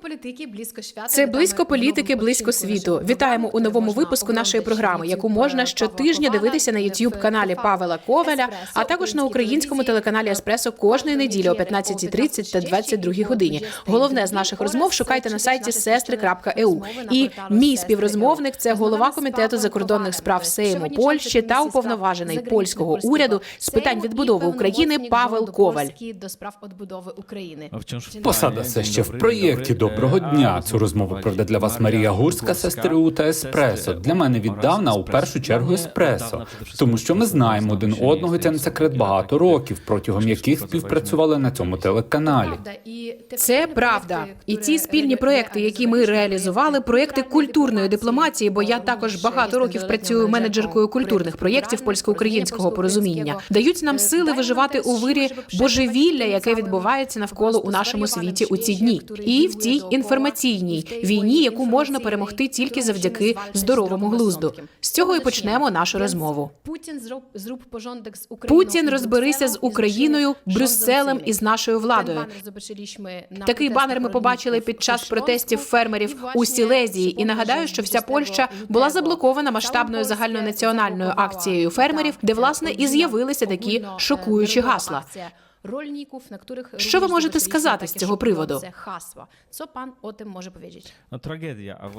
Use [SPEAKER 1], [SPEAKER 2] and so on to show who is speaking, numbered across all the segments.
[SPEAKER 1] політики, близько свята.
[SPEAKER 2] Це близько політики, близько світу. Вітаємо у новому випуску нашої програми, яку можна щотижня дивитися на youtube каналі Павела Коваля, а також на українському телеканалі Еспресо кожної неділі о 15.30 та 22 годині. Головне з наших розмов шукайте на сайті сестри.eu. І мій співрозмовник це голова комітету закордонних справ Сейму Польщі та уповноважений польського уряду з питань відбудови України Павел Коваль.
[SPEAKER 1] до справ відбудови України.
[SPEAKER 3] Посада все ще в проєкті. Доброго дня. Цю розмову проведе для вас Марія Гурська, сестри та Еспресо. Для мене віддавна у першу чергу еспресо, тому що ми знаємо один одного. Це не секрет багато років, протягом яких співпрацювали на цьому телеканалі.
[SPEAKER 2] Це правда, і ці спільні проекти, які ми реалізували, проекти культурної дипломатії. Бо я також багато років працюю менеджеркою культурних проєктів польсько-українського порозуміння, дають нам сили виживати у вирі божевілля, яке відбувається навколо у нашому світі у ці дні, і в інформаційній війні, яку можна перемогти тільки завдяки здоровому глузду. З цього і почнемо нашу розмову.
[SPEAKER 1] Путін
[SPEAKER 2] розберися з Україною, Брюсселем і з нашою владою. Такий банер ми побачили під час протестів фермерів у Сілезії. І нагадаю, що вся Польща була заблокована масштабною загальнонаціональною акцією фермерів, де власне і з'явилися такі шокуючі гасла.
[SPEAKER 1] Рольників, на яких
[SPEAKER 2] Що ви можете сказати з цього приводу?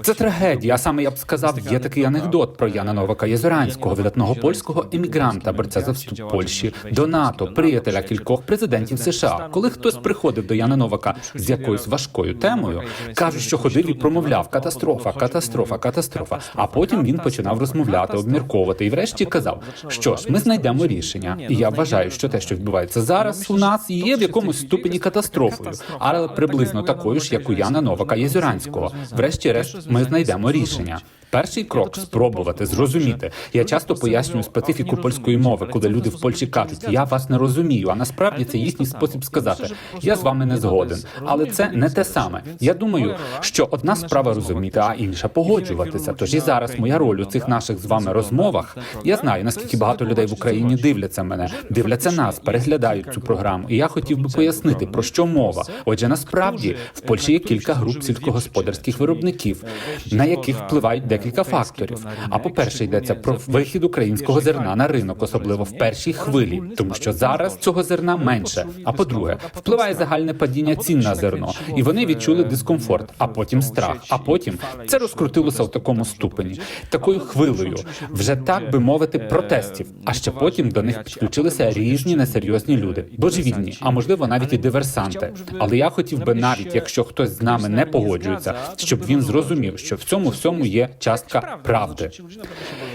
[SPEAKER 1] Це
[SPEAKER 3] трагедія. А саме я б сказав, є такий анекдот про Яна Новака Єзоранського, видатного польського емігранта, борця за вступ Польщі до НАТО, приятеля кількох президентів США. Коли хтось приходив до Яна Новака з якоюсь важкою темою, кажуть, що ходив і промовляв катастрофа, катастрофа, катастрофа. А потім він починав розмовляти, обмірковувати і врешті казав, що ж, ми знайдемо рішення. І я вважаю, що те, що відбувається зараз у нас, є в якомусь ступені катастрофою, але приблизно такою ж, як у Яна Новака Єзюранського. Врешті-решт, ми знайдемо рішення. Перший крок спробувати зрозуміти. Я часто пояснюю специфіку польської мови, коли люди в Польщі кажуть, я вас не розумію. А насправді це їхній спосіб сказати, я з вами не згоден. Але це не те саме. Я думаю, що одна справа розуміти, а інша погоджуватися. Тож і зараз моя роль у цих наших з вами розмовах. Я знаю наскільки багато людей в Україні дивляться мене, дивляться нас, переглядають цю програму. І я хотів би пояснити про що мова. Отже, насправді в Польщі є кілька груп сільськогосподарських виробників, на яких впливають декілька факторів. А по-перше, йдеться про вихід українського зерна на ринок, особливо в першій хвилі, тому що зараз цього зерна менше. А по-друге, впливає загальне падіння цін на зерно, і вони відчули дискомфорт, а потім страх. А потім це розкрутилося в такому ступені, такою хвилею, вже так би мовити, протестів. А ще потім до них підключилися різні несерйозні люди, божевільні, а можливо навіть і диверсанти. Але я хотів би навіть, якщо хтось з нами не погоджується, щоб він зрозумів, що в цьому всьому є частка правди.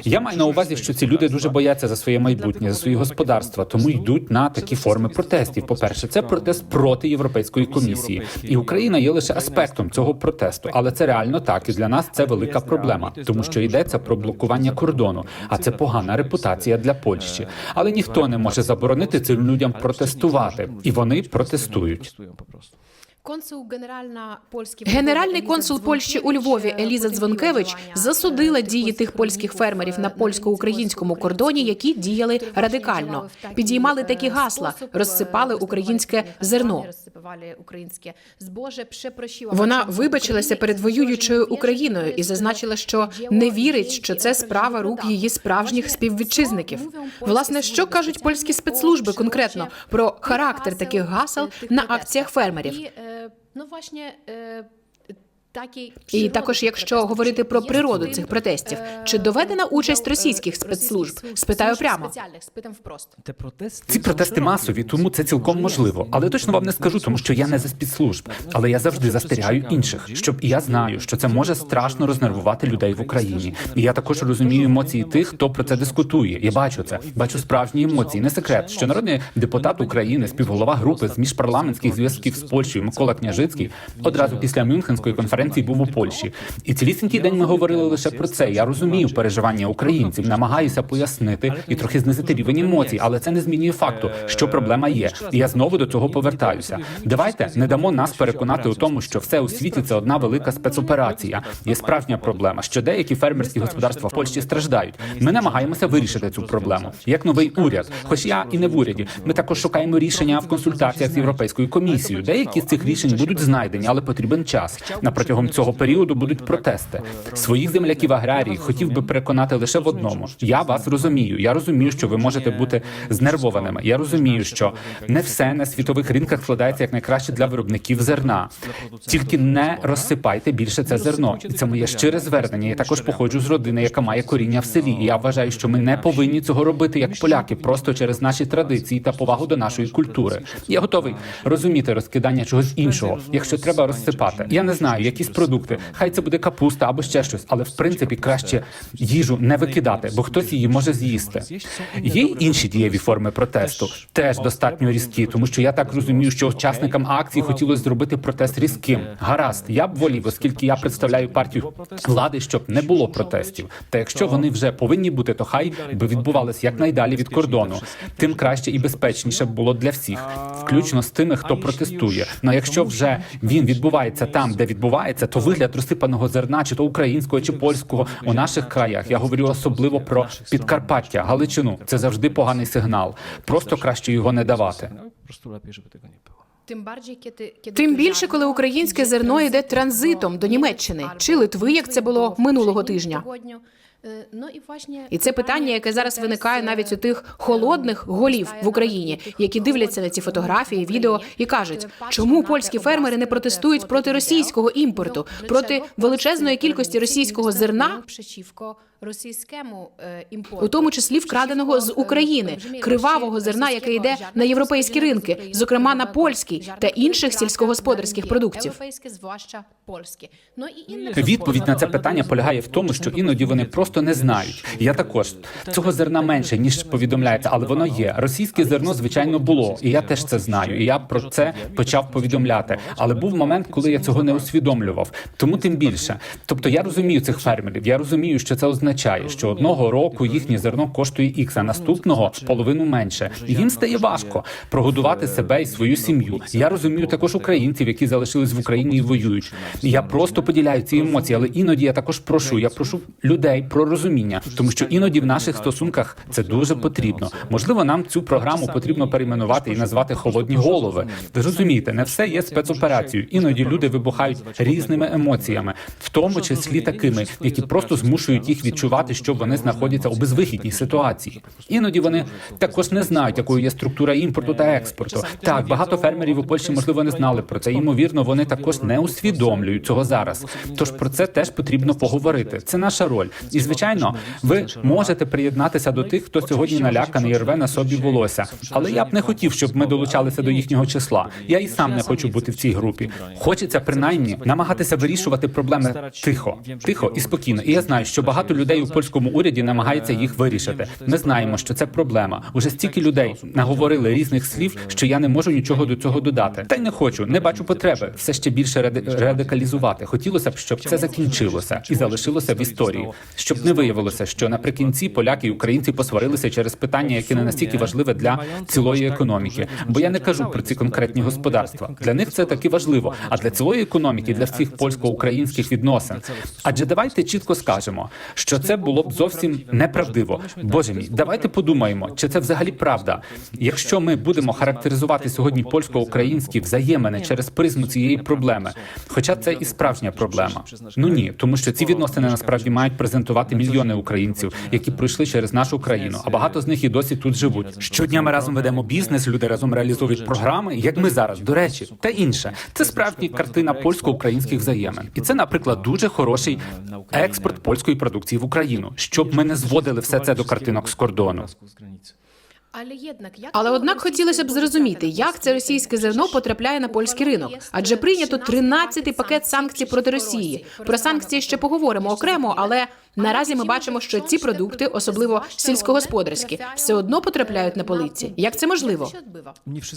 [SPEAKER 3] Я маю на увазі, що ці люди дуже бояться за своє майбутнє, за свої господарства, тому йдуть на такі форми протестів. По перше, це протест проти європейської комісії, і Україна є лише аспектом цього протесту, але це реально так, і для нас це велика проблема, тому що йдеться про блокування кордону, а це погана репутація для Польщі. Але ніхто не може заборонити цим людям протестувати, і вони протестують.
[SPEAKER 1] Консул генеральна польські
[SPEAKER 2] Генеральний консул Польщі у Львові Еліза Дзвонкевич засудила дії тих польських фермерів на польсько-українському кордоні, які діяли радикально, підіймали такі гасла, розсипали українське зерно.
[SPEAKER 1] українське збоже.
[SPEAKER 2] Вона вибачилася перед воюючою Україною і зазначила, що не вірить, що це справа рук її справжніх співвітчизників. Власне, що кажуть польські спецслужби конкретно про характер таких гасел на акціях фермерів?
[SPEAKER 1] І, е, ну, власне, е, такі
[SPEAKER 2] І також, якщо говорити про природу цих протестів, чи доведена участь російських спецслужб? Спитаю прямо.
[SPEAKER 3] Ці протести масові, тому це цілком можливо. Але точно вам не скажу, тому що я не за спецслужб. Але я завжди застерігаю інших, щоб і я знаю, що це може страшно рознервувати людей в Україні. І я також розумію емоції тих, хто про це дискутує. Я бачу це, бачу справжні емоції. Не секрет, що народний депутат України, співголова групи з міжпарламентських зв'язків з Польщею Микола Княжицький одразу після Мюнхенської конференції конференції був у Польщі. І цілісінький день ми говорили лише про це. Я розумію переживання українців, намагаюся пояснити і трохи знизити рівень емоцій, але це не змінює факту, що проблема є. І я знову до цього повертаюся. Давайте не дамо нас переконати у тому, що все у світі це одна велика спецоперація. Є справжня проблема, що деякі фермерські господарства в Польщі страждають. Ми намагаємося вирішити цю проблему. Як новий уряд, хоч я і не в уряді, ми також шукаємо рішення в консультаціях з європейською комісією. Деякі з цих рішень будуть знайдені, але потрібен час. На протягом цього періоду будуть протести. Своїх земляків аграрій хотів би переконати лише в одному: я вас розумію. Я розумію, що ви можете бути знервованими. Я розумію, що не все на світових ринках складається як найкраще для виробників зерна. Тільки не розсипайте більше це зерно, і це моє щире звернення. Я також походжу з родини, яка має коріння в селі. І я вважаю, що ми не повинні цього робити як поляки, просто через наші традиції та повагу до нашої культури. Я готовий розуміти розкидання чогось іншого, якщо треба розсипати. Я не знаю, якісь продукти. Хай це буде капуста або ще щось, але в принципі краще їжу не викидати, бо хтось її може з'їсти. Є й інші дієві форми протесту, теж достатньо різкі, тому що я так розумію, що учасникам акції хотілося зробити протест різким. Гаразд, я б волів, оскільки я представляю партію влади, щоб не було протестів. Та якщо вони вже повинні бути, то хай би відбувалися якнайдалі від кордону. Тим краще і безпечніше б було для всіх, включно з тими, хто протестує. Ну якщо вже він відбувається там, де відбувається, то вигляд розсипаного зерна, чи то українського, чи польського у наших краях. Я говорю особливо про Підкарпаття, Галичину. Це завжди поганий сигнал. Просто краще його не давати.
[SPEAKER 1] Тим
[SPEAKER 2] більше, коли українське зерно йде транзитом до Німеччини чи Литви, як це було минулого тижня.
[SPEAKER 1] Ну, і, власне,
[SPEAKER 2] І це питання, яке зараз виникає навіть у тих холодних голів в Україні, які дивляться на ці фотографії, відео і кажуть, чому польські фермери не протестують проти російського імпорту, проти величезної кількості російського зерна,
[SPEAKER 1] przeciwko російському е, імпорту,
[SPEAKER 2] у тому числі вкраденого з України, кривавого зерна, яке йде на європейські ринки, зокрема на польський та інших сільськогосподарських продуктів.
[SPEAKER 1] Європейське, зважча польське. Ну і
[SPEAKER 3] Відповідь на це питання полягає в тому, що іноді вони просто не знають. Я також цього зерна менше ніж повідомляється, але воно є. Російське зерно, звичайно, було, і я теж це знаю. І я про це почав повідомляти. Але був момент, коли я цього не усвідомлював. Тому тим більше. Тобто я розумію цих фермерів. Я розумію, що це означає, що одного року їхнє зерно коштує ікс, а наступного половину менше. Їм стає важко прогодувати себе і свою сім'ю. Я розумію також українців, які залишились в Україні і воюють. Я просто поділяю ці емоції, але іноді я також прошу. Я прошу людей про розуміння, тому що іноді в наших стосунках це дуже потрібно. Можливо, нам цю програму потрібно перейменувати і назвати холодні голови. Ви розумієте, не все є спецоперацією. Іноді люди вибухають різними емоціями, в тому числі такими, які просто змушують їх відчувати, що вони знаходяться у безвихідній ситуації. Іноді вони також не знають, якою є структура імпорту та експорту. Так, багато фермерів у Польщі можливо не знали про це. Ймовірно, вони також не усвідомлюють цього зараз. Тож про це теж потрібно поговорити. Це наша роль. І звичайно, ви можете приєднатися до тих, хто сьогодні наляканий і рве на собі волосся. Але я б не хотів, щоб ми долучалися до їхнього числа. Я і сам не хочу бути в цій групі. Хочеться принаймні намагатися вирішувати проблеми тихо, тихо і спокійно. І я знаю, що багато людей у польському уряді намагається їх вирішити. Ми знаємо, що це проблема. Уже стільки людей наговорили різних слів, що я не можу нічого до цього додати. Та й не хочу, не бачу потреби все ще більше ради- радикалізувати. Хотілося б, щоб це закінчилося і залишилося в історії, щоб не виявилося, що наприкінці поляки і українці посварилися через питання, яке не настільки важливе для цілої економіки. Бо я не кажу про ці конкретні господарства. Для них це таки важливо. А для цілої економіки, для всіх польсько-українських відносин. Адже давайте чітко скажемо, що це було б зовсім неправдиво. Боже мій, давайте подумаємо, чи це взагалі правда. Якщо ми будемо характеризувати сьогодні польсько-українські взаємини через призму цієї проблеми, хоча це і справжня проблема. Ну ні, тому що ці відносини насправді мають презентувати мільйони українців, які пройшли через нашу країну, а багато з них і досі тут живуть. Щодня ми разом ведемо бізнес, люди разом реалізують програми, як ми зараз, до речі, та інше. Це справді картина польсько-українських взаємин, і це, наприклад, дуже хороший експорт польської продукції в Україну, щоб ми не зводили все це до картинок з кордону.
[SPEAKER 1] Але
[SPEAKER 2] однак хотілося б зрозуміти, як це російське зерно потрапляє на польський ринок, адже прийнято 13-й пакет санкцій проти Росії. Про санкції ще поговоримо окремо, але Наразі ми бачимо, що ці продукти, особливо сільськогосподарські, все одно потрапляють на полиці. Як це можливо?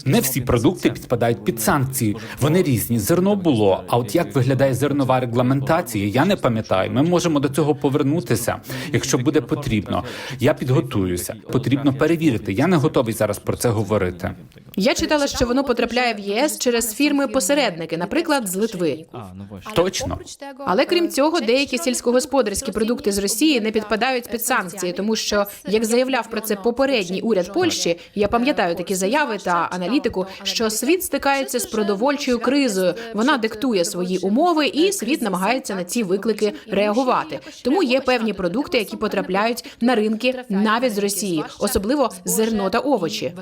[SPEAKER 3] Не всі продукти підпадають під санкції. Вони різні. Зерно було. А от як виглядає зернова регламентація? Я не пам'ятаю. Ми можемо до цього повернутися, якщо буде потрібно. Я підготуюся. Потрібно перевірити. Я не готовий зараз про це говорити.
[SPEAKER 2] Я читала, що воно потрапляє в ЄС через фірми-посередники, наприклад, з Литви.
[SPEAKER 3] Точно.
[SPEAKER 2] Але крім цього, деякі сільськогосподарські продукти з Росії не підпадають під санкції, тому що, як заявляв про це попередній уряд Польщі, я пам'ятаю такі заяви та аналітику, що світ стикається з продовольчою кризою. Вона диктує свої умови, і світ намагається на ці виклики реагувати. Тому є певні продукти, які потрапляють на ринки навіть з Росії, особливо зерно та овочі.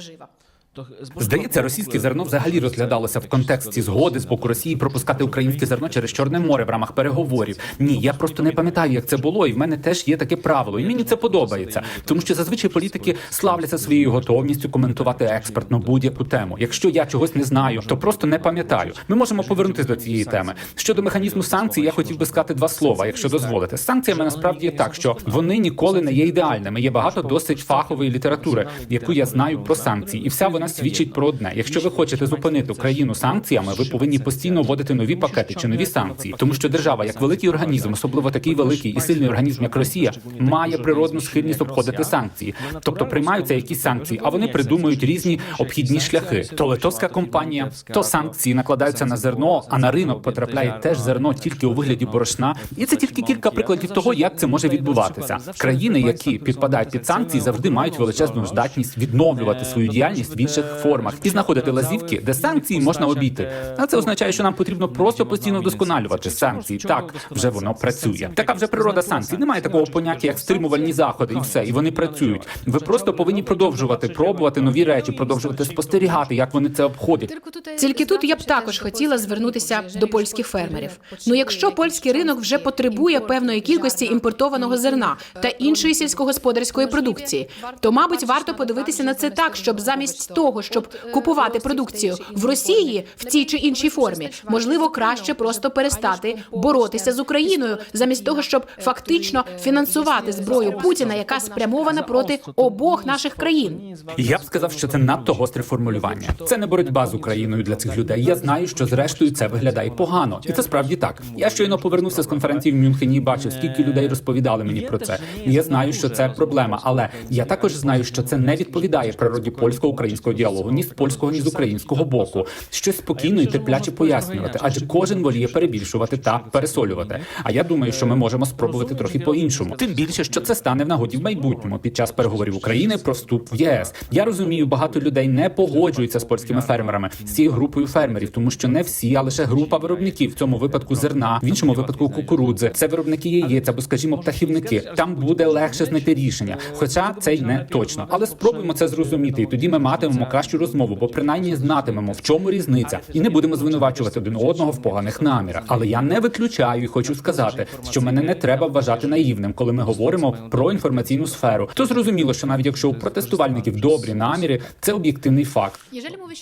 [SPEAKER 4] To
[SPEAKER 3] Здається, російське зерно взагалі розглядалося в контексті згоди з боку Росії пропускати українське зерно через Чорне море в рамах переговорів. Ні, я просто не пам'ятаю, як це було, і в мене теж є таке правило. І мені це подобається, тому що зазвичай політики славляться своєю готовністю коментувати експертно будь-яку тему. Якщо я чогось не знаю, то просто не пам'ятаю. Ми можемо повернутися до цієї теми. Щодо механізму санкцій, я хотів би сказати два слова, якщо дозволите. З санкціями насправді є так, що вони ніколи не є ідеальними. Є багато досить фахової літератури, яку я знаю про санкції, і вся вона свідчить про одне: якщо ви хочете зупинити Україну санкціями, ви повинні постійно вводити нові пакети чи нові санкції, тому що держава, як великий організм, особливо такий великий і сильний організм, як Росія, має природну схильність обходити санкції. Тобто приймаються якісь санкції, а вони придумують різні обхідні шляхи. То литовська компанія, то санкції накладаються на зерно, а на ринок потрапляє теж зерно тільки у вигляді борошна. І це тільки кілька прикладів того, як це може відбуватися. Країни, які підпадають під санкції, завжди мають величезну здатність відновлювати свою діяльність інших формах і знаходити лазівки, де санкції можна обійти. А це означає, що нам потрібно просто постійно вдосконалювати санкції. Так вже воно працює. Така вже природа санкцій. Немає такого поняття, як стримувальні заходи, і все, і вони працюють. Ви просто повинні продовжувати пробувати нові речі, продовжувати спостерігати, як вони це обходять.
[SPEAKER 2] Тільки тут я б також хотіла звернутися до польських фермерів. Ну, якщо польський ринок вже потребує певної кількості імпортованого зерна та іншої сільськогосподарської продукції, то мабуть варто подивитися на це так, щоб замість того, щоб купувати продукцію в Росії в тій чи іншій формі, можливо, краще просто перестати боротися з Україною, замість того, щоб фактично фінансувати зброю Путіна, яка спрямована проти обох наших країн.
[SPEAKER 3] Я б сказав, що це надто гостре формулювання. Це не боротьба з Україною для цих людей. Я знаю, що зрештою це виглядає погано, і це справді так. Я щойно повернувся з конференції в Мюнхені і бачив, скільки людей розповідали мені про це. Я знаю, що це проблема, але я також знаю, що це не відповідає природі польсько-українського діалогу ні з польського, ні з українського боку. Щось спокійно і терпляче пояснювати, адже кожен воліє перебільшувати та пересолювати. А я думаю, що ми можемо спробувати трохи по-іншому. Тим більше, що це стане в нагоді в майбутньому під час переговорів України про вступ в ЄС. Я розумію, багато людей не погоджуються з польськими фермерами з цією групою фермерів, тому що не всі, а лише група виробників в цьому випадку зерна, в іншому випадку кукурудзи. Це виробники яєць або, скажімо, птахівники. Там буде легше знайти рішення, хоча це й не точно. Але спробуємо це зрозуміти, і тоді ми матимемо кращу розмову, бо принаймні знатимемо, в чому різниця, і не будемо звинувачувати один одного в поганих намірах. Але я не виключаю і хочу сказати, що мене не треба вважати наївним, коли ми говоримо про інформаційну сферу. То зрозуміло, що навіть якщо у протестувальників добрі наміри, це об'єктивний факт.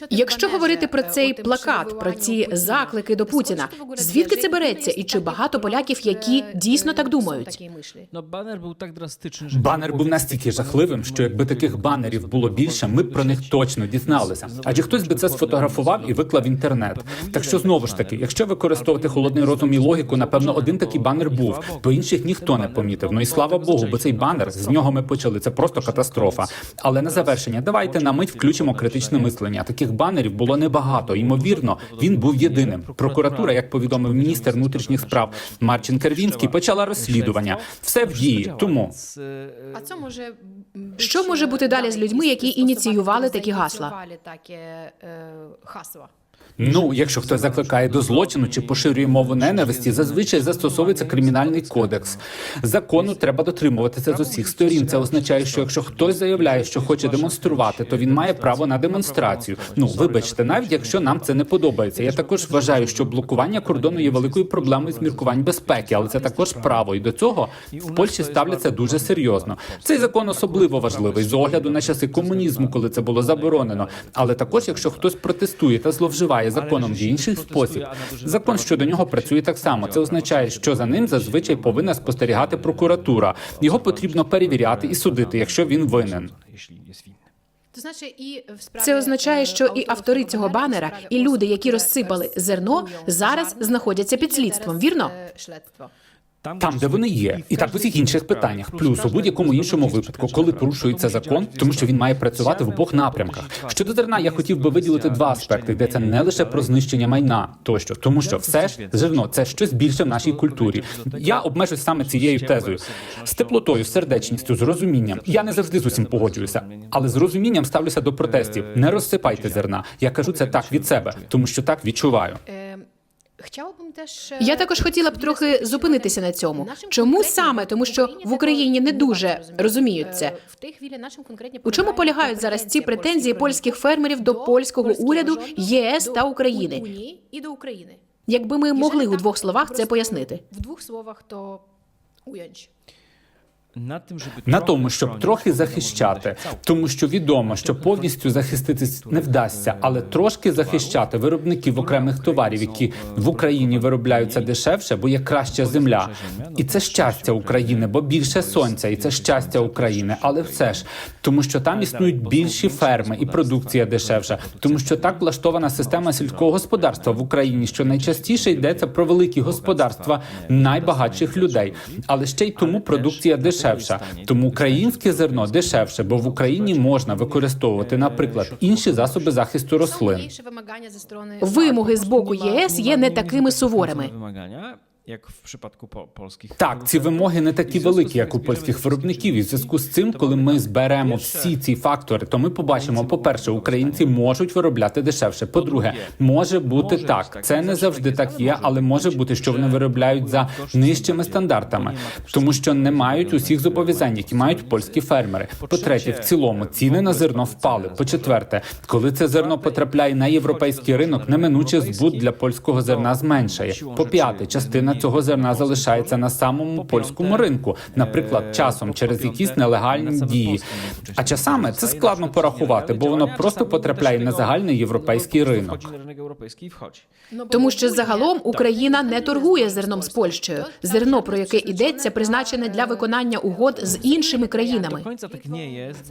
[SPEAKER 2] Якщо говорити про цей плакат, про ці заклики до Путіна, звідки це береться, і чи багато поляків, які дійсно так думають?
[SPEAKER 4] No baner był tak drastyczny,
[SPEAKER 3] Банер був настільки жахливим, що якби таких банерів було більше, ми б про них точно дізналися. Адже хтось би це сфотографував і виклав в інтернет. Так що знову ж таки, якщо використовувати холодний розум і логіку, напевно, один такий банер був, бо інших ніхто не помітив. Ну і слава Богу, бо цей банер з нього ми почали. Це просто катастрофа. Але на завершення, давайте на мить включимо критичне мислення. Таких банерів було небагато. Ймовірно, він був єдиним. Прокуратура, як повідомив міністр внутрішніх справ Марчин Кервінський, почала розслідування. Все в дії. Тому
[SPEAKER 4] e,
[SPEAKER 1] А це може
[SPEAKER 2] Що може бути далі з людьми, які ініціювали такі гасла?
[SPEAKER 3] Ну, якщо хтось закликає до злочину чи поширює мову ненависті, зазвичай застосовується кримінальний кодекс. Закону треба дотримуватися з усіх сторін. Це означає, що якщо хтось заявляє, що хоче демонструвати, то він має право на демонстрацію. Ну, вибачте, навіть якщо нам це не подобається. Я також вважаю, що блокування кордону є великою проблемою з міркувань безпеки, але це також право, і до цього в Польщі ставляться дуже серйозно. Цей закон особливо важливий з огляду на часи комунізму, коли це було заборонено. Але також, якщо хтось протестує та зловживає зловживає законом в інший спосіб, закон щодо нього працює так само. Це означає, що за ним зазвичай повинна спостерігати прокуратура. Його потрібно перевіряти і судити, якщо він винен.
[SPEAKER 2] Це означає, що і автори цього банера, і люди, які розсипали зерно, зараз знаходяться під слідством. Вірно?
[SPEAKER 3] Там, де вони є, і так в усіх інших питаннях. Плюс у будь-якому іншому випадку, коли порушується закон, тому що він має працювати в обох напрямках. Щодо зерна, я хотів би виділити два аспекти, де це не лише про знищення майна тощо, тому що все ж зерно це щось більше в нашій культурі. Я обмежусь саме цією тезою з теплотою, сердечністю, з розумінням. Я не завжди з усім погоджуюся, але з розумінням ставлюся до протестів. Не розсипайте зерна. Я кажу це так від себе, тому що так відчуваю.
[SPEAKER 2] Я також хотіла б трохи зупинитися на цьому. Чому саме? Тому що в Україні не дуже розуміють це. У чому полягають зараз ці претензії польських фермерів до польського уряду, ЄС та України?
[SPEAKER 1] і до України.
[SPEAKER 2] Якби ми могли у двох словах це пояснити.
[SPEAKER 1] В двох словах то уянч.
[SPEAKER 3] На тому, щоб трохи захищати, тому що відомо, що повністю захиститись не вдасться, але трошки захищати виробників окремих товарів, які в Україні виробляються дешевше, бо є краща земля, і це щастя України, бо більше сонця, і це щастя України. Але все ж тому, що там існують більші ферми і продукція дешевша, тому що так влаштована система сільського господарства в Україні, що найчастіше йдеться про великі господарства найбагатших людей, але ще й тому продукція дешевша. Тому українське зерно дешевше, бо в Україні можна використовувати, наприклад, інші засоби захисту рослин.
[SPEAKER 2] Вимоги з боку ЄС є не такими суворими.
[SPEAKER 4] Як в випадку по- польських
[SPEAKER 3] Так, ці вимоги не такі великі, як у польських виробників. І в зв'язку з цим, коли ми зберемо всі ці фактори, то ми побачимо, по-перше, українці можуть виробляти дешевше. По-друге, може бути так. Це не завжди так є, але може бути, що вони виробляють за нижчими стандартами, тому що не мають усіх зобов'язань, які мають польські фермери. По-третє, в цілому ціни на зерно впали. По-четверте, коли це зерно потрапляє на європейський ринок, неминуче збут для польського зерна зменшає. По п'яте, частина цього зерна залишається на самому польському ринку, наприклад, часом через якісь нелегальні дії. А часами це складно порахувати, бо воно просто потрапляє на загальний європейський ринок.
[SPEAKER 2] Тому що загалом Україна не торгує зерном з Польщею. Зерно, про яке йдеться, призначене для виконання угод з іншими країнами.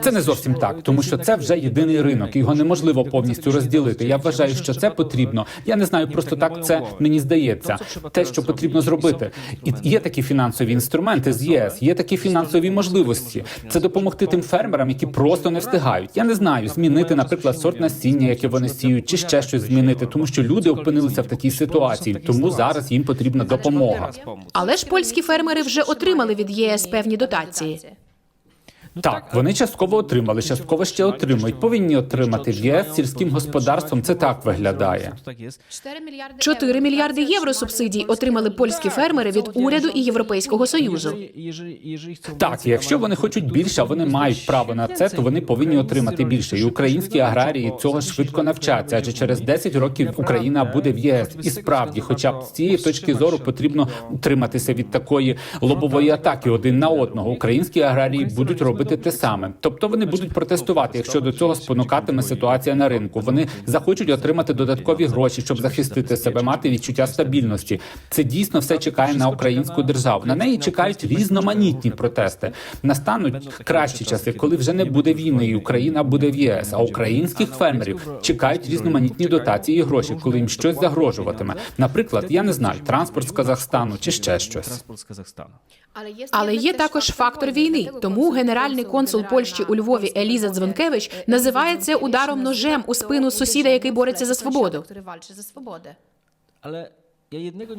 [SPEAKER 3] Це не зовсім так, тому що це вже єдиний ринок. Його неможливо повністю розділити. Я вважаю, що це потрібно. Я не знаю, просто так це мені здається. Те, що потрібно зробити, і є такі фінансові інструменти з ЄС, є такі фінансові можливості. Це допомогти тим фермерам, які просто не встигають. Я не знаю, змінити, наприклад, сорт насіння, яке вони сіють, чи ще щось змінити, тому що люди опинилися в такій ситуації. Тому зараз їм потрібна допомога.
[SPEAKER 2] Але ж польські фермери вже отримали від ЄС певні дотації.
[SPEAKER 3] Так, вони частково отримали, частково ще отримують. Повинні отримати в ЄС сільським господарством. Це так виглядає.
[SPEAKER 4] To tak jest.
[SPEAKER 1] 4 мільярди
[SPEAKER 2] євро субсидій отримали польські фермери від уряду і Європейського союзу.
[SPEAKER 3] Так, якщо вони хочуть більше, а вони мають право на це, то вони повинні отримати більше. І українські аграрії цього швидко навчаться, адже через 10 років Україна буде в ЄС. І справді, хоча б з цієї точки зору потрібно утриматися від такої лобової атаки один на одного. Українські аграрії будуть робити те саме. Тобто вони будуть протестувати, якщо до цього спонукатиме ситуація на ринку. Вони захочуть отримати додаткові гроші, щоб захистити себе, мати відчуття стабільності. Це дійсно все чекає на українську державу. На неї чекають різноманітні протести. Настануть кращі часи, коли вже не буде війни, і Україна буде в ЄС. А українських фермерів чекають різноманітні дотації і гроші, коли їм щось загрожуватиме. Наприклад, я не знаю, транспорт з Казахстану чи ще щось.
[SPEAKER 2] Але є також фактор війни. Тому генеральний консул Польщі у Львові Еліза Дзвонкевич називає це ударом ножем у спину сусіда, який бореться за свободу.
[SPEAKER 1] Який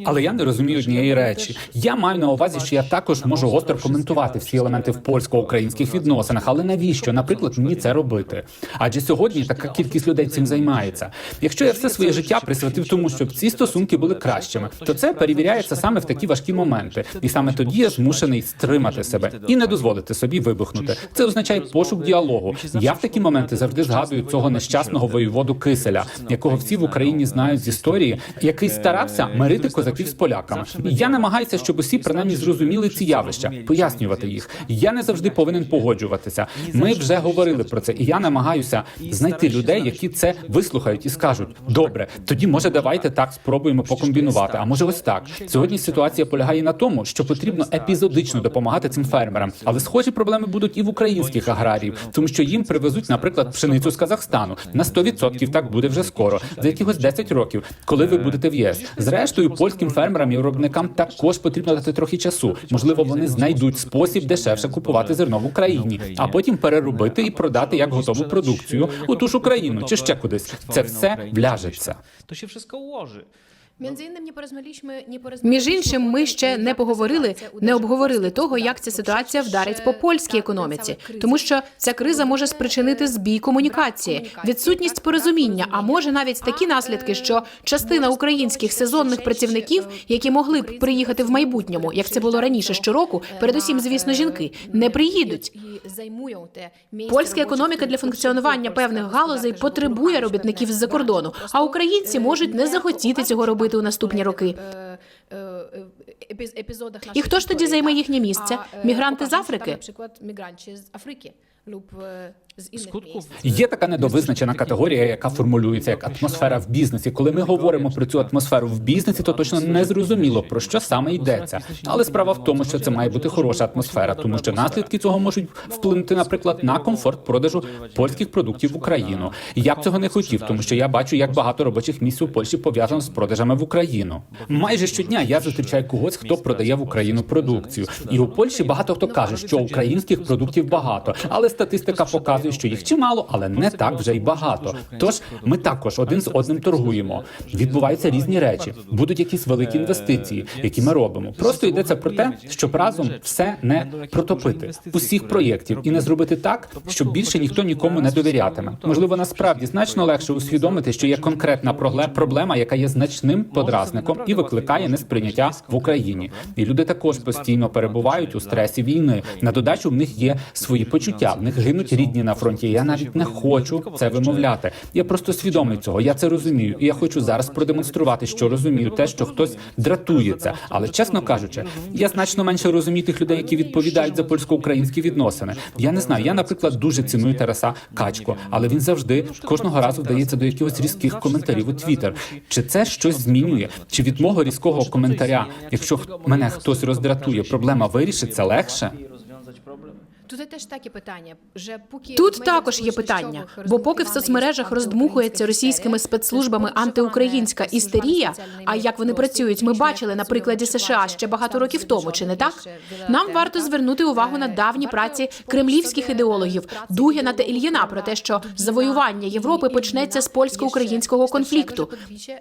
[SPEAKER 3] Але я не розумію однієї речі. Я маю на увазі, що я також можу гостро коментувати всі елементи в польсько-українських відносинах. Але навіщо, наприклад, мені це робити? Адже сьогодні така кількість людей цим займається. Якщо я все своє життя присвятив тому, щоб ці стосунки були кращими, то це перевіряється саме в такі важкі моменти, і саме тоді я змушений стримати себе і не дозволити собі вибухнути. Це означає пошук діалогу. Я в такі моменти завжди згадую цього нещасного воєводу Киселя, якого всі в Україні знають з історії, який старався мирити козаків з поляками. Я намагаюся, щоб усі принаймні зрозуміли ці явища, пояснювати їх. Я не завжди повинен погоджуватися. Ми вже говорили про це, і я намагаюся знайти людей, які це вислухають і скажуть: добре, тоді може давайте так спробуємо покомбінувати. А може, ось так. Сьогодні ситуація полягає на тому, що потрібно епізодично допомагати цим фермерам, але схожі проблеми будуть і в українських аграріїв, тому що їм привезуть, наприклад, пшеницю з Казахстану на 100% так буде вже скоро, за якихось 10 років, коли ви будете в ЄС. Зрештою, польським фермерам і виробникам також потрібно дати трохи часу. Можливо, вони знайдуть спосіб дешевше купувати зерно в Україні, а потім переробити і продати як готову продукцію у ту ж Україну чи ще кудись. Це все вляжеться.
[SPEAKER 4] То ще все ułoży.
[SPEAKER 2] Між іншим, ми ще не поговорили, не обговорили того, як ця ситуація вдарить по польській економіці, тому що ця криза може спричинити збій комунікації, відсутність порозуміння, а може навіть такі наслідки, що
[SPEAKER 1] е,
[SPEAKER 2] частина українських сезонних працівників,
[SPEAKER 1] е,
[SPEAKER 2] які могли б приїхати в майбутньому, як це було раніше щороку, передусім,
[SPEAKER 1] е,
[SPEAKER 2] звісно, жінки, не приїдуть. Польська економіка для функціонування певних галузей потребує робітників з-за кордону, а українці можуть не захотіти цього
[SPEAKER 1] уважно
[SPEAKER 2] робити у наступні роки.
[SPEAKER 1] е, е, е,
[SPEAKER 2] І хто ж тоді займе їхнє місце? Мігранти з Африки?
[SPEAKER 1] З інших місць.
[SPEAKER 3] Є така недовизначена категорія, яка формулюється як атмосфера в бізнесі. Коли ми говоримо про цю атмосферу в бізнесі, то точно не зрозуміло про що саме йдеться. Але справа в тому, що це має бути хороша атмосфера, тому що наслідки цього можуть вплинути, наприклад, на комфорт продажу польських продуктів в Україну. Я б цього не хотів, тому що я бачу, як багато робочих місць у Польщі пов'язано з продажами в Україну. Майже щодня я зустрічаю когось, хто продає в Україну продукцію. І у Польщі багато хто каже, що українських продуктів багато, але статистика показує, що їх чимало, але не так вже й багато. Тож ми також один з одним торгуємо. Відбуваються різні речі. Будуть якісь великі інвестиції, які ми робимо. Просто йдеться про те, щоб разом все не протопити усіх проєктів і не зробити так, щоб більше ніхто нікому не довірятиме. Можливо, насправді значно легше усвідомити, що є конкретна проблема, яка є значним подразником і викликає несприйняття в Україні. І люди також постійно перебувають у стресі війни. На додачу в них є свої почуття. В них гинуть рідні на фронті. Я навіть не хочу це вимовляти. Я просто свідомий цього. Я це розумію. І я хочу зараз продемонструвати, що розумію те, що хтось дратується. Але чесно кажучи, я значно менше розумію тих людей, які відповідають за польсько-українські відносини. Я не знаю. Я, наприклад, дуже ціную Тараса Качко, але він завжди кожного разу вдається до якихось різких коментарів у Твіттер. Чи це щось змінює? Чи від мого різкого коментаря, якщо мене хтось роздратує, проблема вирішиться легше?
[SPEAKER 1] Тут теж таке питання. Вже поки
[SPEAKER 2] Тут також є питання, бо поки в соцмережах роздмухується російськими спецслужбами антиукраїнська істерія. А як вони працюють, ми бачили на прикладі США ще багато років тому, чи не так? Нам варто звернути увагу на давні праці кремлівських ідеологів Дугіна та Ільїна про те, що завоювання Європи почнеться з польсько-українського конфлікту.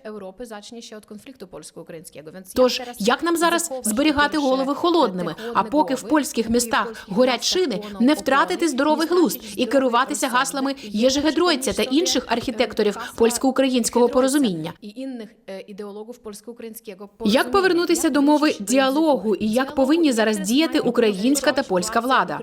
[SPEAKER 1] Європи зачне ще від конфлікту польсько-українського.
[SPEAKER 2] Тож як нам зараз зберігати голови холодними? А поки в польських містах горять шини, не втратити здоровий глузд і керуватися гаслами Єжи Гедройця та інших архітекторів польсько-українського порозуміння.
[SPEAKER 1] і інших е, ідеологів польсько-українського
[SPEAKER 2] Як повернутися до мови діалогу і як повинні зараз діяти українська та польська влада?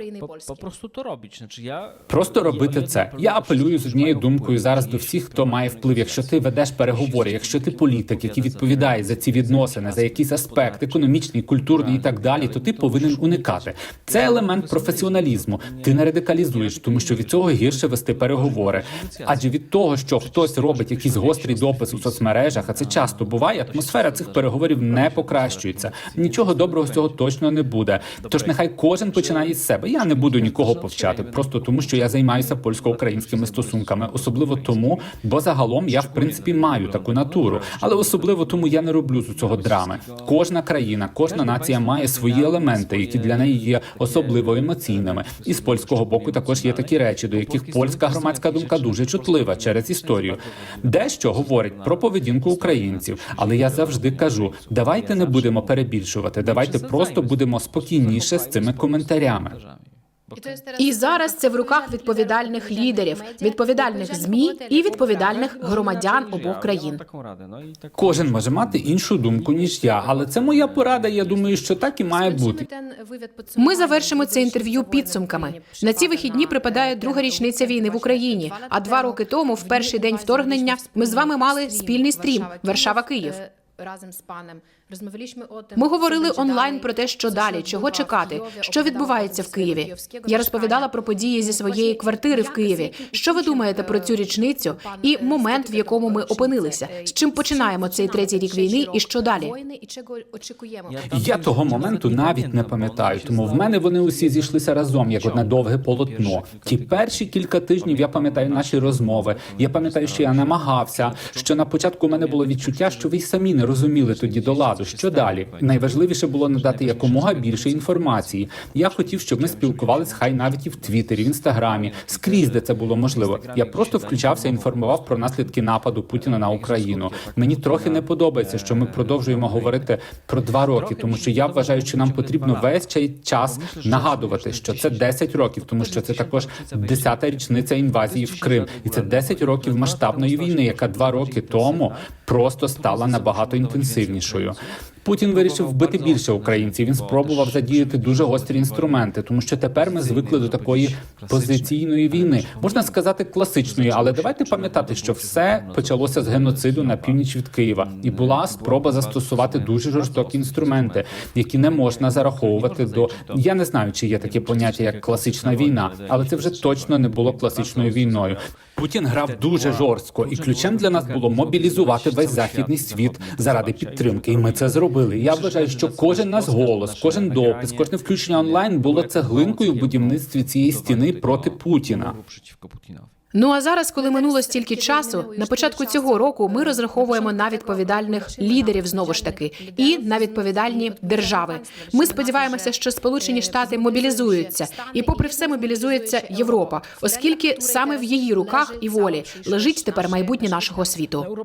[SPEAKER 3] Просто робити це. Я апелюю з однією думкою зараз до всіх, хто має вплив. Якщо ти ведеш переговори, якщо ти політик, який відповідає за ці відносини, за якийсь аспект економічний, культурний і так далі, то ти повинен уникати. Це елемент професіоналізму. Ти не радикалізуєш, тому що від цього гірше вести переговори. Адже від того, що хтось робить якийсь гострий допис у соцмережах, а це часто буває, атмосфера цих переговорів не покращується. Нічого доброго з цього точно не буде. Тож нехай кожен починає з себе. Я не буду нікого повчати, просто тому що я займаюся польсько-українськими стосунками, особливо тому, бо загалом я в принципі маю таку натуру, але особливо тому я не роблю з цього драми. Кожна країна, кожна нація має свої елементи, які для неї є особливо емоційними. І з польського боку також є такі речі, до яких польська громадська думка дуже чутлива через історію. Дещо говорить про поведінку українців, але я завжди кажу: давайте не будемо перебільшувати, давайте просто будемо спокійніше з цими коментарями.
[SPEAKER 2] І зараз це в руках відповідальних лідерів, відповідальних змі і відповідальних громадян обох країн.
[SPEAKER 3] Кожен може мати іншу думку ніж я, але це моя порада. Я думаю, що так і має бути.
[SPEAKER 2] Ми завершимо це інтерв'ю підсумками. На ці вихідні припадає друга річниця війни в Україні. А два роки тому, в перший день вторгнення, ми з вами мали спільний стрім Варшава Київ.
[SPEAKER 1] разом з паном
[SPEAKER 2] Ми говорили онлайн про те, що далі, чого чекати, що відбувається в Києві. Я розповідала про події зі своєї квартири в Києві. Що ви думаєте про цю річницю і момент, в якому ми опинилися? З чим починаємо цей третій рік війни, і що далі?
[SPEAKER 1] і чого очікуємо?
[SPEAKER 3] Я того моменту навіть не пам'ятаю, тому в мене вони усі зійшлися разом, як одне довге полотно. Ті перші кілька тижнів я пам'ятаю наші розмови. Я пам'ятаю, що я намагався. Що на початку у мене було відчуття, що ви й самі не розуміли тоді до ладу. Що далі? Найважливіше було надати якомога більше інформації. Я хотів, щоб ми спілкувалися хай навіть і в Твіттері, в інстаграмі, скрізь, де це було можливо. Я просто включався, інформував про наслідки нападу Путіна на Україну. Мені трохи не подобається, що ми продовжуємо говорити про два роки, тому що я вважаю, що нам потрібно весь цей час нагадувати, що це 10 років, тому що це також 10-та річниця інвазії в Крим, і це 10 років масштабної війни, яка два роки тому просто стала набагато інтенсивнішою. Путін вирішив вбити більше українців. Він спробував задіяти дуже гострі інструменти, тому що тепер ми звикли до такої позиційної війни, можна сказати, класичної. Але давайте пам'ятати, що все почалося з геноциду на північ від Києва, і була спроба застосувати дуже жорстокі інструменти, які не можна зараховувати до я не знаю, чи є таке поняття як класична війна, але це вже точно не було класичною війною. Путін грав дуже жорстко, і ключем для нас було мобілізувати весь західний світ заради підтримки. І ми це зробили. Я вважаю, що кожен наш голос, кожен допис, кожне включення онлайн було цеглинкою в будівництві цієї стіни проти Путіна.
[SPEAKER 2] Ну а зараз, коли минуло стільки часу, на початку цього року ми розраховуємо на відповідальних лідерів знову ж таки і на відповідальні держави. Ми сподіваємося, що Сполучені Штати мобілізуються, і, попри все, мобілізується Європа, оскільки саме в її руках і волі лежить тепер майбутнє нашого світу.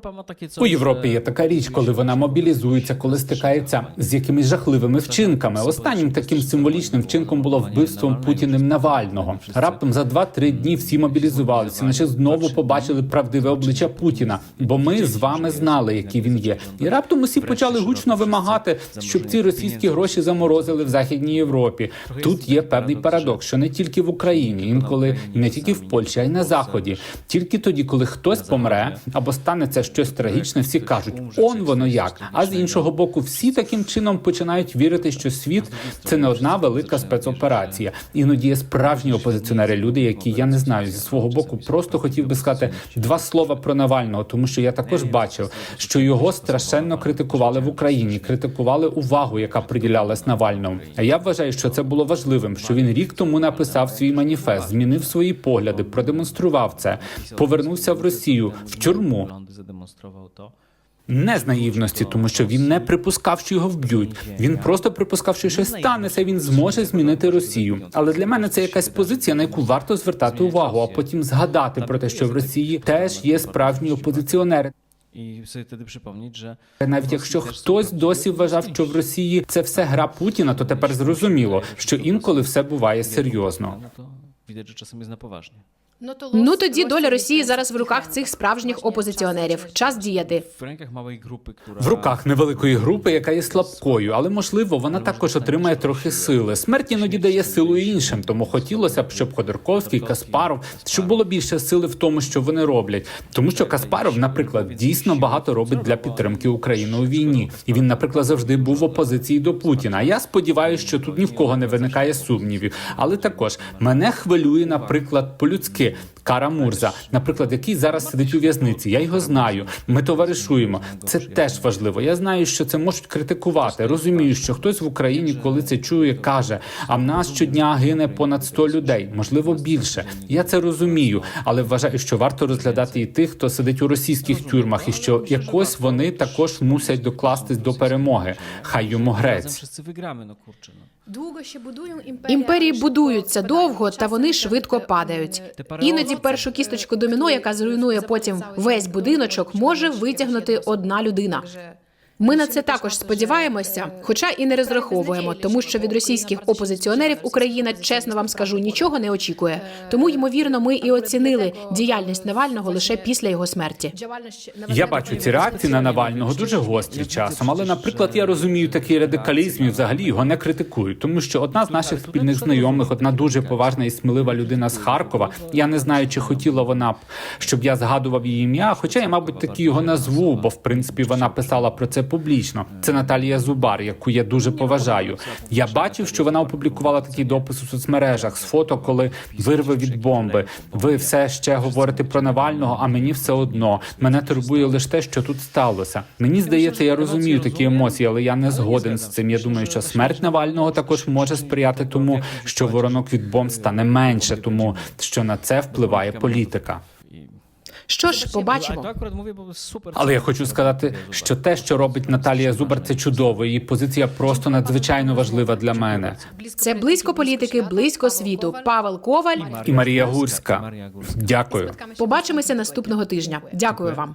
[SPEAKER 3] У Європі є така річ, коли вона мобілізується, коли стикається з якимись жахливими вчинками. Останнім таким символічним вчинком було вбивством Путіним Навального. Раптом за 2-3 дні всі мобілізувалися, наче знову побачили правдиве обличчя Путіна. Бо ми з вами знали, який він є. І раптом усі почали гучно вимагати, щоб ці російські гроші заморозили в західній Європі. Тут є певний парадокс, що не тільки в Україні, інколи і не тільки в Польщі, а й на заході. Тільки тоді, коли хтось помре або станеться щось трагічне, всі кажуть, он воно як. А з іншого боку, всі таким чином починають вірити, що світ це не одна велика спецоперація. Іноді є справжні опозиціонери, люди, які я не знаю зі свого боку, просто хотів би сказати два слова про Навального, тому що я також бачив, що його страшенно критикували в Україні, критикували увагу, яка приділялась Навальному. А я вважаю, що це було важливим, що він рік тому написав свій маніфест, змінив свої погляди, продемонстрував це, повернувся в Росію в тюрму. Не з наївності, тому що він не припускав, що його вб'ють. Він просто припускав, що щось станеться. Він зможе змінити Росію. Але для мене це якась позиція, на яку варто звертати увагу, а потім згадати про те, що в Росії теж є справжні опозиціонери.
[SPEAKER 4] I sobie wtedy przypomnieć, że
[SPEAKER 3] Навіть якщо хтось досі вважав, що в Росії це все гра Путіна, то тепер зрозуміло, що інколи все буває серйозно.
[SPEAKER 4] widać, że czasem jest na poważnie.
[SPEAKER 2] Ну тоді доля Росії зараз в руках цих справжніх опозиціонерів. Час діяти.
[SPEAKER 3] В руках невеликої групи, яка є слабкою, але можливо вона також отримає трохи сили. Смерть іноді дає силу і іншим, тому хотілося б, щоб Ходорковський, Каспаров, щоб було більше сили в тому, що вони роблять. Тому що Каспаров, наприклад, дійсно багато робить для підтримки України у війні, і він, наприклад, завжди був в опозиції до Путіна. Я сподіваюся, що тут ні в кого не виникає сумнівів. Але також мене хвилює, наприклад, 且 Кара Мурза, наприклад, який зараз сидить у в'язниці. Я його знаю. Ми товаришуємо. Це теж важливо. Я знаю, що це можуть критикувати. Розумію, що хтось в Україні, коли це чує, каже: а в нас щодня гине понад 100 людей, можливо, більше. Я це розумію, але вважаю, що варто розглядати і тих, хто сидить у російських тюрмах, і що якось вони також мусять докластись до перемоги. Хай йому грець.
[SPEAKER 1] Імперії
[SPEAKER 2] будуються довго, та вони швидко падають. Іноді першу кісточку доміно, яка зруйнує потім весь будиночок, може витягнути одна людина. Ми на це також сподіваємося, хоча і не розраховуємо, тому що від російських опозиціонерів Україна, чесно вам скажу, нічого не очікує. Тому ймовірно, ми і оцінили діяльність Навального лише після його смерті.
[SPEAKER 3] Я бачу ці реакції на Навального дуже гострі часом. Але, наприклад, я розумію такий радикалізм і взагалі його не критикую, тому що одна з наших спільних знайомих, одна дуже поважна і смілива людина з Харкова. Я не знаю, чи хотіла вона б, щоб я згадував її ім'я. Хоча я, мабуть, таки його назву, бо в принципі вона писала про це публічно. Це Наталія Зубар, яку я дуже поважаю. Я бачив, що вона опублікувала такий допис у соцмережах з фото, коли вирви від бомби. Ви все ще говорите про Навального, а мені все одно. Мене турбує лише те, що тут сталося. Мені здається, я розумію такі емоції, але я не згоден з цим. Я думаю, що смерть Навального також може сприяти тому, що воронок від бомб стане менше, тому що на це впливає політика.
[SPEAKER 2] Що ж, побачимо.
[SPEAKER 3] Але я хочу сказати, що те, що робить Наталія Зубар, це чудово. Її позиція просто надзвичайно важлива для мене.
[SPEAKER 2] Це близько політики, близько світу. Павел Коваль.
[SPEAKER 3] І Марія Гурська. Дякую.
[SPEAKER 2] Побачимося наступного тижня. Дякую вам.